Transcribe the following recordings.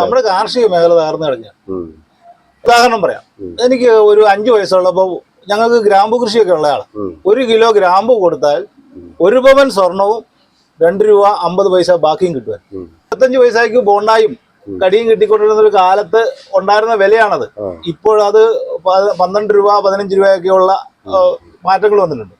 നമ്മുടെ കാർഷിക മേഖല തകർന്നു കഴിഞ്ഞ. ഉദാഹരണം പറയാം. എനിക്ക് ഒരു അഞ്ചു വയസ്സുള്ളപ്പോൾ ഞങ്ങൾക്ക് ഗ്രാമ്പു കൃഷിയൊക്കെ ഉള്ളതാണ് ഒരു കിലോ ഗ്രാമ്പു കൊടുത്താൽ ഒരു പവൻ സ്വർണവും രണ്ട് രൂപ അമ്പത് പൈസ ബാക്കിയും കിട്ടുവാൻ. ഇരുപത്തഞ്ച് പൈസയ്ക്ക് ബോണ്ടായും. കടിയും കിട്ടിക്കൊണ്ടിരുന്ന ഒരു കാലത്ത് ഉണ്ടായിരുന്ന വിലയാണത്. ഇപ്പോഴത് പന്ത്രണ്ട് രൂപ പതിനഞ്ച് രൂപയൊക്കെയുള്ള മാറ്റങ്ങൾ വന്നിട്ടുണ്ട്.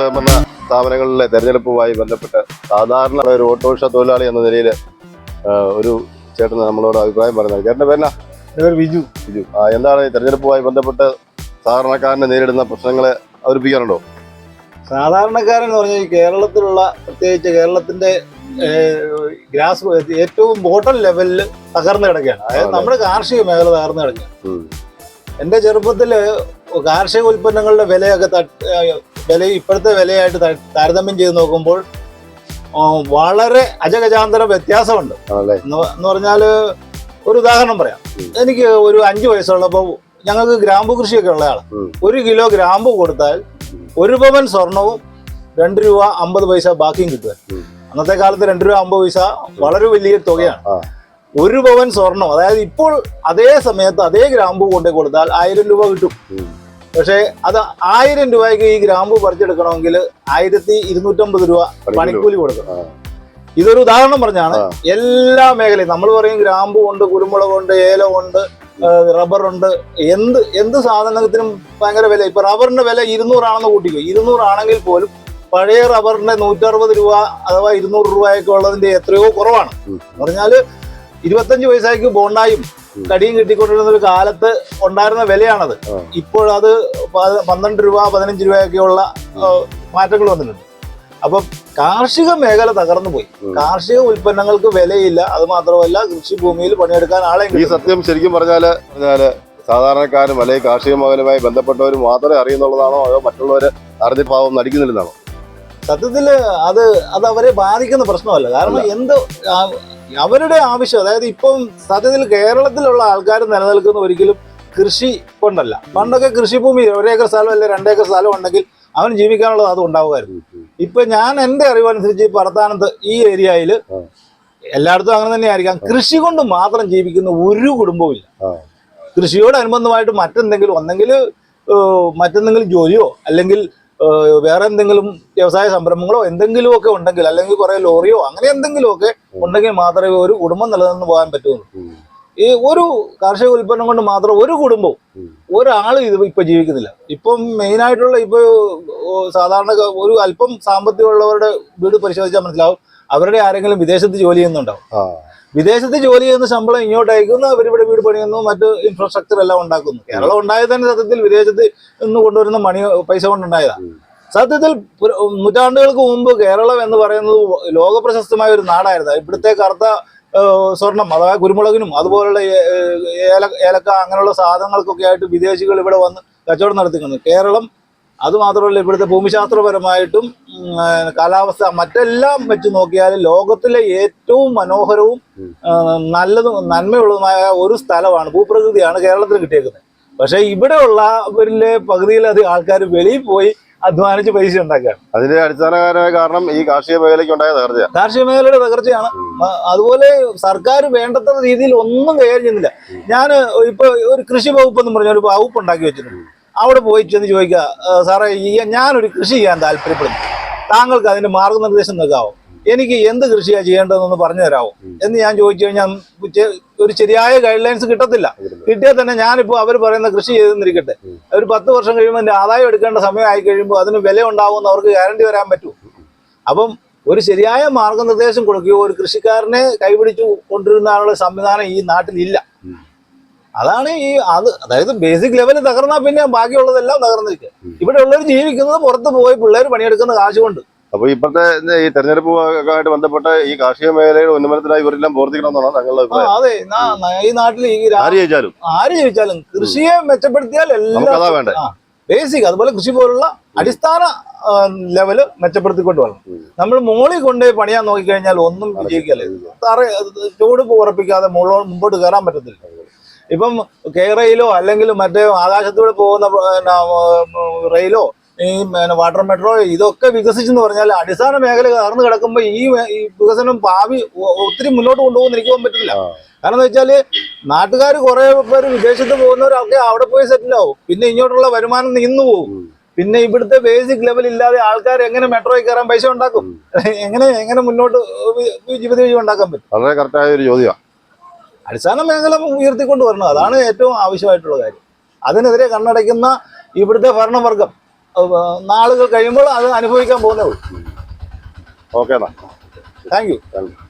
സ്വയംഭരണ സ്ഥാപനങ്ങളിലെ തെരഞ്ഞെടുപ്പുമായി ബന്ധപ്പെട്ട് സാധാരണ ഒരു ഓട്ടോറിക്ഷ തൊഴിലാളി എന്ന നിലയിൽ ഒരു ചേട്ടൻ നമ്മളോട് അഭിപ്രായം പറയുന്നത് ചേട്ടന്റെ പേരെന്നാ? വിജു. ബിജു ആ, എന്താണ് ഈ തെരഞ്ഞെടുപ്പുമായി ബന്ധപ്പെട്ട് സാധാരണക്കാരനെ നേരിടുന്ന പ്രശ്നങ്ങളെ അവതരിപ്പിക്കാറുണ്ടോ സാധാരണക്കാരൻ എന്ന് പറഞ്ഞാൽ ഈ കേരളത്തിലുള്ള പ്രത്യേകിച്ച് കേരളത്തിന്റെ ഗ്രാസ് ഏറ്റവും ബോട്ടം ലെവലിൽ തകർന്നു കിടക്കുകയാണ്. അതായത് നമ്മുടെ കാർഷിക മേഖല തകർന്നു കിടക്കുകയാണ്. എന്റെ ചെറുപ്പത്തിൽ കാർഷിക ഉൽപ്പന്നങ്ങളുടെ വിലയൊക്കെ വില ഇപ്പോഴത്തെ വിലയായിട്ട് താരതമ്യം ചെയ്ത് നോക്കുമ്പോൾ വളരെ അജഗജാന്തര വ്യത്യാസമുണ്ട്. എന്ന് പറഞ്ഞാൽ ഒരു ഉദാഹരണം പറയാം. എനിക്ക് ഒരു അഞ്ചു വയസ്സുള്ളപ്പോൾ ഞങ്ങൾക്ക് ഗ്രാമ്പു കൃഷിയൊക്കെ ഉള്ളതാണ് ഒരു കിലോ ഗ്രാമ്പു കൊടുത്താൽ ഒരു പവൻ സ്വർണവും രണ്ട് രൂപ അമ്പത് പൈസ ബാക്കിയും കിട്ടുക. അന്നത്തെ കാലത്ത് രണ്ട് രൂപ അമ്പത് പൈസ വളരെ വലിയ തുകയാണ്. ഒരു പവൻ സ്വർണം അതായത് ഇപ്പോൾ അതേ സമയത്ത് അതേ ഗ്രാമ്പു കൊണ്ടേ കൊടുത്താൽ ആയിരം രൂപ കിട്ടും. പക്ഷേ അത് ആയിരം രൂപയ്ക്ക് ഈ ഗ്രാമ്പു പറിച്ചെടുക്കണമെങ്കിൽ ആയിരത്തി ഇരുന്നൂറ്റമ്പത് രൂപ പണിക്കൂലി കൊടുക്കണം. ഇതൊരു ഉദാഹരണം പറഞ്ഞാണ്. എല്ലാ മേഖലയും നമ്മൾ പറയും ഗ്രാമ്പു ഉണ്ട് കുരുമുളക് ഉണ്ട് ഏലം ഉണ്ട് റബ്ബർ ഉണ്ട്. എന്ത് എന്ത് സാധനത്തിനും ഭയങ്കര വില. ഇപ്പൊ റബ്ബറിന്റെ വില ഇരുന്നൂറാണെന്ന് കൂട്ടിക്കോ. ഇരുന്നൂറാണെങ്കിൽ പോലും പഴയ റബ്ബറിന്റെ നൂറ്ററുപത് രൂപ അഥവാ ഇരുന്നൂറ് രൂപയൊക്കെ ഉള്ളതിന്റെ എത്രയോ കുറവാണ്. പറഞ്ഞാൽ ഇരുപത്തഞ്ച് പൈസയ്ക്ക് ബോണ്ടായും. കടിയും കിട്ടിക്കൊണ്ടിരുന്ന ഒരു കാലത്ത് ഉണ്ടായിരുന്ന വിലയാണത്. ഇപ്പോൾ ഇപ്പോഴത് പ- പന്ത്രണ്ട് രൂപ പതിനഞ്ച് രൂപയൊക്കെയുള്ള മാറ്റങ്ങൾ വന്നിട്ടുണ്ട്. അപ്പം കാർഷിക മേഖല തകർന്നു പോയി. കാർഷിക ഉൽപ്പന്നങ്ങൾക്ക് വിലയില്ല. അത് മാത്രമല്ല കൃഷിഭൂമിയിൽ പണിയെടുക്കാൻ ആളെ ഈ സത്യം ശരിക്കും പറഞ്ഞാൽ പറഞ്ഞാൽ സാധാരണക്കാരും അല്ലെങ്കിൽ കാർഷിക മേഖലയുമായി ബന്ധപ്പെട്ടവർ മാത്രമേ അറിയുന്നുള്ളതാണോ? അതോ മറ്റുള്ളവര് അറിഞ്ഞിട്ട് പാവം നടിക്കുന്നില്ലെന്നാണോ? സത്യത്തിൽ അത് അത് അവരെ ബാധിക്കുന്ന പ്രശ്നമല്ല. കാരണം എന്ത് അവരുടെ ആവശ്യം അതായത് ഇപ്പം സത്യത്തിൽ കേരളത്തിലുള്ള ആൾക്കാർ നിലനിൽക്കുന്ന ഒരിക്കലും കൃഷി കൊണ്ടല്ല. പണ്ടൊക്കെ കൃഷിഭൂമി ഒരേക്കർ സ്ഥലം അല്ലെ രണ്ടേക്കർ സ്ഥലം ഉണ്ടെങ്കിൽ അവൻ ജീവിക്കാനുള്ളത് അത് ഉണ്ടാവുമായിരുന്നു. ഇപ്പൊ ഞാൻ എന്റെ അറിവനുസരിച്ച് പറത്താനത്ത് ഈ ഏരിയയിൽ. എല്ലായിടത്തും അങ്ങനെ തന്നെ ആയിരിക്കാം കൃഷി കൊണ്ട് മാത്രം ജീവിക്കുന്ന ഒരു കുടുംബവും ഇല്ല. കൃഷിയോടനുബന്ധമായിട്ട് മറ്റെന്തെങ്കിലും ഒന്നെങ്കിൽ മറ്റെന്തെങ്കിലും ജോലിയോ അല്ലെങ്കിൽ വേറെ എന്തെങ്കിലും വ്യവസായ സംരംഭങ്ങളോ എന്തെങ്കിലും ഒക്കെ ഉണ്ടെങ്കിൽ അല്ലെങ്കിൽ കുറെ ലോറിയോ അങ്ങനെ എന്തെങ്കിലും ഒക്കെ ഉണ്ടെങ്കിൽ മാത്രമേ ഒരു കുടുംബം നിലനിന്ന് പോകാൻ പറ്റുള്ളൂ. ഈ ഒരു കാർഷിക ഉൽപ്പന്നം കൊണ്ട് മാത്രം ഒരു കുടുംബവും ഒരാൾ ഒരാളും ഇത് ഇപ്പൊ ജീവിക്കുന്നില്ല. ഇപ്പം മെയിൻ ആയിട്ടുള്ള ഇപ്പൊ സാധാരണ ഒരു അല്പം സാമ്പത്തികമുള്ളവരുടെ വീട് പരിശോധിച്ചാൽ മനസ്സിലാവും. അവരുടെ ആരെങ്കിലും വിദേശത്ത് ജോലി ചെയ്യുന്നുണ്ടാവും. വിദേശത്ത് ജോലി ചെയ്യുന്ന ശമ്പളം ഇങ്ങോട്ട് അയക്കുന്നു അവരിവിടെ വീട് പണിയുന്നു മറ്റ് ഇൻഫ്രാസ്ട്രക്ചർ എല്ലാം ഉണ്ടാക്കുന്നു. കേരളം ഉണ്ടായത് തന്നെ സത്യത്തിൽ വിദേശത്ത് നിന്ന് കൊണ്ടുവരുന്ന മണി പൈസ കൊണ്ടുണ്ടായതാണ്. സത്യത്തിൽ നൂറ്റാണ്ടുകൾക്ക് മുമ്പ് കേരളം എന്ന് പറയുന്നത് ലോകപ്രശസ്തമായ ഒരു നാടായിരുന്നു. ഇവിടുത്തെ കറുത്ത സ്വർണം അഥവാ കുരുമുളകിനും അതുപോലുള്ള ഏല ഏലക്ക അങ്ങനെയുള്ള സാധനങ്ങൾക്കൊക്കെ ആയിട്ട് വിദേശികൾ ഇവിടെ വന്ന് കച്ചവടം നടത്തിക്കുന്നു. കേരളം അതുമാത്രമല്ല ഇവിടുത്തെ ഭൂമിശാസ്ത്രപരമായിട്ടും കാലാവസ്ഥ മറ്റെല്ലാം വെച്ച് നോക്കിയാൽ ലോകത്തിലെ ഏറ്റവും മനോഹരവും നല്ലതും നന്മയുള്ളതുമായ ഒരു സ്ഥലമാണ് ഭൂപ്രകൃതിയാണ് കേരളത്തിൽ കിട്ടിയേക്കുന്നത്. പക്ഷേ ഇവിടെയുള്ള ഉള്ളവരിലെ പകുതിയിലധികം ആൾക്കാർ വെളിയിൽ പോയി അധ്വാനിച്ച് പൈസ ഉണ്ടാക്കുകയാണ് അതിന്റെ അടിസ്ഥാനപരമായ കാരണം ഈ കാർഷിക മേഖലയ്ക്ക് ഉണ്ടായ തകർച്ച കാർഷിക മേഖലയുടെ തകർച്ചയാണ്. അതുപോലെ സർക്കാർ വേണ്ടത്ര രീതിയിൽ ഒന്നും കൈകാര്യം ചെയ്യുന്നില്ല. ഞാൻ ഇപ്പൊ ഒരു കൃഷി വകുപ്പ് എന്ന് പറഞ്ഞ ഒരു വകുപ്പ് ഉണ്ടാക്കി വെച്ചിട്ടുണ്ട്. അവിടെ പോയി ചെന്ന് ചോദിക്കുക "ആ, സാറേ ഞാനൊരു കൃഷി ചെയ്യാൻ താല്പര്യപ്പെടുന്നു. താങ്കൾക്ക് അതിന്റെ മാർഗനിർദ്ദേശം നൽകാവോ? എനിക്ക് എന്ത് കൃഷിയാണ് ചെയ്യേണ്ടതെന്ന് പറഞ്ഞു തരാമോ എന്ന് ഞാൻ ചോദിച്ചു കഴിഞ്ഞാൽ ഒരു ശരിയായ ഗൈഡ് ലൈൻസ് കിട്ടത്തില്ല. കിട്ടിയാൽ തന്നെ ഞാനിപ്പോൾ അവർ പറയുന്ന കൃഷി ചെയ്തെന്നിരിക്കട്ടെ അവർ പത്ത് വർഷം കഴിയുമ്പോൾ എന്റെ ആദായം എടുക്കേണ്ട സമയമായി കഴിയുമ്പോൾ അതിന് വില ഉണ്ടാവുമെന്ന് അവർക്ക് ഗ്യാരണ്ടി വരാൻ പറ്റൂ. അപ്പം ഒരു ശരിയായ മാർഗനിർദ്ദേശം കൊടുക്കുകയോ ഒരു കൃഷിക്കാരനെ കൈപിടിച്ചു കൊണ്ടിരുന്നാനുള്ള സംവിധാനം ഈ നാട്ടിലില്ല. അതാണ് ഈ അത് അതായത് ബേസിക് ലെവലിൽ തകർന്നാൽ പിന്നെ ബാക്കിയുള്ളതെല്ലാം തകർന്നിരിക്കുക. ഇവിടെ ഉള്ളവർ ജീവിക്കുന്നത് പുറത്ത് പോയി പിള്ളേർ പണിയെടുക്കുന്ന കാശ് കൊണ്ട്. അപ്പൊ ഇപ്പോഴത്തെ ഈ തെരഞ്ഞെടുപ്പുമായിട്ട് ബന്ധപ്പെട്ട ഈ കാർഷിക മേഖലയുടെ ഉന്നമനത്തിനായി ഇവരെല്ലാം പ്രവർത്തിക്കണമെന്നാണ് ഞങ്ങളുടെ അഭിപ്രായം. അതെ. ഈ നാട്ടിൽ ആര് ജയിച്ചാലും. ആര് ചോദിച്ചാലും കൃഷിയെ മെച്ചപ്പെടുത്തിയാൽ എല്ലാ വേണ്ടേ ബേസിക് അതുപോലെ കൃഷി പോലുള്ള അടിസ്ഥാന ലെവൽ മെച്ചപ്പെടുത്തിക്കൊണ്ട് വരണം. നമ്മൾ മോളി കൊണ്ടുപോയി പണിയാൻ നോക്കിക്കഴിഞ്ഞാൽ ഒന്നും വിജയിക്കല്ലേ? തറ ചൂട് ഉറപ്പിക്കാതെ മോളോ മുമ്പോട്ട് കയറാൻ പറ്റത്തില്ല. ഇപ്പം കേരളയിലോ അല്ലെങ്കിൽ മറ്റേ ആകാശത്തൂടെ പോകുന്ന റെയിലോ ഈ പിന്നെ വാട്ടർ മെട്രോ ഇതൊക്കെ വികസിച്ചെന്ന് പറഞ്ഞാൽ അടിസ്ഥാന മേഖല കയർന്നു കിടക്കുമ്പോൾ ഈ വികസനം ഭാവി ഒത്തിരി മുന്നോട്ട് കൊണ്ടുപോകുന്ന എനിക്ക് പോകാൻ പറ്റില്ല. കാരണം എന്ന് വെച്ചാൽ നാട്ടുകാർ കുറെ പേര് വിദേശത്ത് പോകുന്നവരൊക്കെ അവിടെ പോയി സെറ്റിൽ ആവും. പിന്നെ ഇങ്ങോട്ടുള്ള വരുമാനം നിന്നു പോകും പിന്നെ ഇവിടുത്തെ ബേസിക് ലെവൽ ഇല്ലാതെ ആൾക്കാർ എങ്ങനെ മെട്രോയിൽ കയറാൻ പൈസ ഉണ്ടാക്കും? എങ്ങനെ എങ്ങനെ മുന്നോട്ട് ജീവിത വിജയം ഉണ്ടാക്കാൻ പറ്റും? വളരെ കറക്റ്റായ ഒരു ചോദ്യമാണ് അടിസ്ഥാന മേഖല ഉയർത്തിക്കൊണ്ട് വരണം അതാണ് ഏറ്റവും ആവശ്യമായിട്ടുള്ള കാര്യം. അതിനെതിരെ കണ്ണടയ്ക്കുന്ന ഇവിടുത്തെ ഭരണവർഗം. നാളുകൾ കഴിയുമ്പോൾ അത് അനുഭവിക്കാൻ പോകുന്നേ ഉള്ളൂ. ഓക്കെ എന്നാ. Thank you thank you